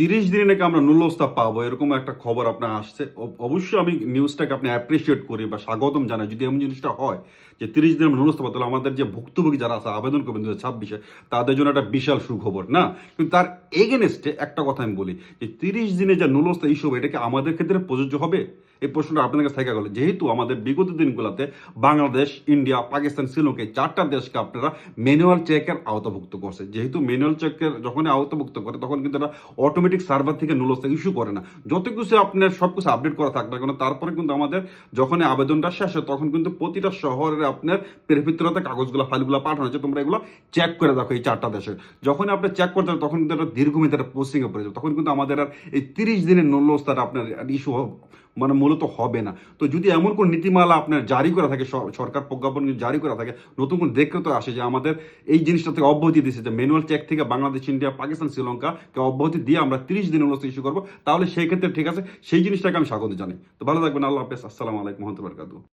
তিরিশ দিনে নাকি আমরা নুলস্তা পাবো, এরকম একটা খবর আপনার আসছে। অবশ্যই আমি নিউজটাকে আপনি অ্যাপ্রিসিয়েট করি বা স্বাগতম জানাই। যদি এমন জিনিসটা হয় যে তিরিশ দিনে আমরা নুলস্তা পাবো, তাহলে আমাদের যে ভুক্তভোগী যারা আছে, আবেদন করবেন দু ছাব্বিশে, তাদের জন্য একটা বিশাল সুখবর, না? কিন্তু তার এগেনস্টে একটা কথা আমি বলি, যে তিরিশ দিনে যে নুলস্তা ইস্যু হবে, এটা কি আমাদের ক্ষেত্রে প্রযোজ্য হবে? এই প্রশ্নটা আপনাদের কাছে থেকে গেল। যেহেতু আমাদের বিগত দিনগুলোতে বাংলাদেশ, ইন্ডিয়া, পাকিস্তান, শ্রীলঙ্কা চারটা দেশকে আপনারা ম্যানুয়াল চেকের আওতাভুক্ত করছে। যেহেতু ম্যানুয়াল চেকের যখন আওতাভুক্ত করে, তখন কিন্তু এটা অটোমেটিক সার্ভার থেকে নুলস্তা ইস্যু করে না। যত কিছু আপনার সব কিছু আপডেট করা থাকবে কারণ তারপরে কিন্তু আমাদের যখন আবেদনটা শেষ হয়, তখন কিন্তু প্রতিটা শহরের আপনার পেরিফিত্রতে কাগজগুলো, ফাইলগুলো পাঠানো হচ্ছে তোমরা এগুলো চেক করে দেখো এই চারটা দেশে। যখন আপনি চেক করতে তখন কিন্তু একটা দীর্ঘমেয়াদী একটা পোস্টিংয়ে পড়ে যাবে। তখন কিন্তু আমাদের আর এই তিরিশ দিনের নুলস্তাটা আপনার ইস্যু মানে মূলত হবে না। তো যদি এমন কোন নীতিমালা আপনার জারি করা থাকে সরকার প্রজ্ঞাপন জারি করা থাকে, নতুন কোন তো আসে যে আমাদের এই জিনিসটা থেকে অব্যাহতি দিচ্ছে যে ম্যানুয়াল চেক থেকে বাংলাদেশ ইন্ডিয়া পাকিস্তান শ্রীলঙ্কাকে অব্যাহতি দিয়ে আমরা তিরিশ দিনের অনুষ্ঠিত ইস্যু করব, তাহলে সেই ক্ষেত্রে ঠিক আছে, সেই জিনিসটাকে আমি স্বাগত জানি তো ভালো থাকবেন, আল্লাহ হাফেজ, আসসালামু আলাইকুম, রহমতুল্লাহ